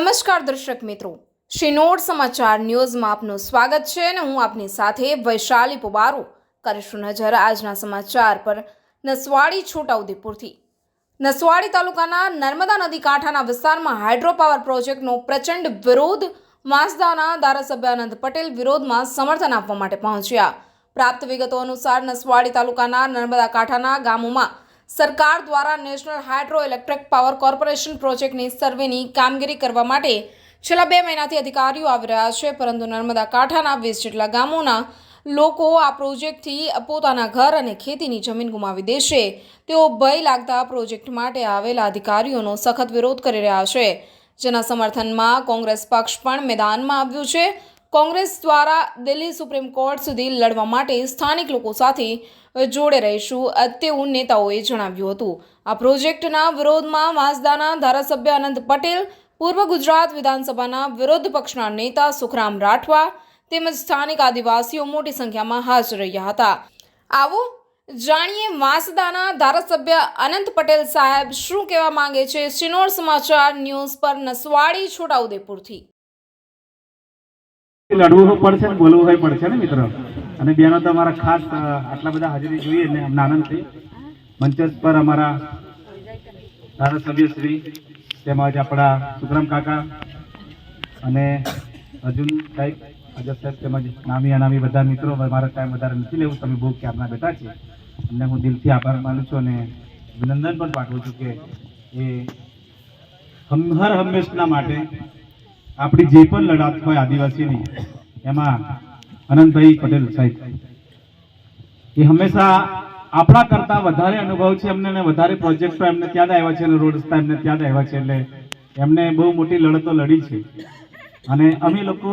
નમસ્કાર દર્શક મિત્રો. શિનોડ સમાચાર ન્યૂઝમાં આપનું સ્વાગત છે અને હું આપની સાથે વૈશાલી પુબારો. કરીશું નજર આજના સમાચાર પર નસવાડી છોટાઉદેપુરથી. નસવાડી તાલુકાના નર્મદા નદી કાંઠાના વિસ્તારમાં હાઇડ્રો પાવર પ્રોજેક્ટનો પ્રચંડ વિરોધ માસદાના ધારાસભ્ય આનંદ પટેલ વિરોધમાં સમર્થન આપવા માટે પહોંચ્યા. પ્રાપ્ત વિગતો અનુસાર નસવાડી તાલુકાના નર્મદા કાંઠાના ગામોમાં સરકાર દ્વારા national hydro electric power corporation પ્રોજેક્ટની સર્વેની કામગીરી કરવા માટે છેલ્લા બે મહિનાથી અધિકારીઓ આવી રહ્યા છે, પરંતુ નર્મદા કાંઠાના વીસ જેટલા ગામોના લોકો આ પ્રોજેક્ટથી પોતાના ઘર અને ખેતીની જમીન ગુમાવી દેશે. તેઓ ભય લાગતા પ્રોજેક્ટ માટે આવેલા અધિકારીઓનો સખત વિરોધ કરી રહ્યા છે. જેના સમર્થનમાં કોંગ્રેસ પક્ષ પણ મેદાનમાં આવ્યું છે. કોંગ્રેસ દ્વારા દિલ્હી સુપ્રીમ કોર્ટ સુધી લડવા માટે સ્થાનિક લોકો સાથે જોડે રહીશું તેવું નેતાઓએ જણાવ્યું હતું. આ પ્રોજેક્ટના વિરોધમાં વાંસદાના ધારાસભ્ય અનંત પટેલ, પૂર્વ ગુજરાત વિધાનસભાના વિરોધ પક્ષના નેતા સુખરામ રાઠવા તેમજ સ્થાનિક આદિવાસીઓ મોટી સંખ્યામાં હાજર રહ્યા હતા. આવો જાણીએ વાંસદાના ધારાસભ્ય અનંત પટેલ સાહેબ શું કહેવા માંગે છે? સિનોર સમાચાર ન્યૂઝ પર નસવાડી છોટાઉદેપુરથી. લડવું પડશે ને, બોલવું હોય પડશે ને મિત્રો. અને બેનો તમારા ખાસ આટલા બધા હાજરી જોઈએ એટલે અમને આનંદ મંચસ પર અમારા ધારાસભ્ય શ્રી તેમજ આપણા સુખરામ કાકા અને અર્જુન સાહેબ અજબ સાહેબ તેમજ નામી અનામી બધા મિત્રો મારા ટાઈમ વધારે નથી લેવું. તમે બહુ ક્યારના બેઠા છે. એમને હું દિલથી આભાર માનું છું અને અભિનંદન પણ પાઠવું છું કે એ હર હંમેશના માટે આપણી જે પણ લડાત હોય આદિવાસીની, એમાં અનંતભાઈ પટેલ સાહેબ એ હંમેશા આપણા કરતા વધારે અનુભવ છે એમને ને વધારે પ્રોજેક્ટો એમને ત્યાં આવ્યા છે અને રોડ રસ્તા એમને ત્યાં આવ્યા છે એટલે એમને બહુ મોટી લડતો લડી છે અને અમે લોકો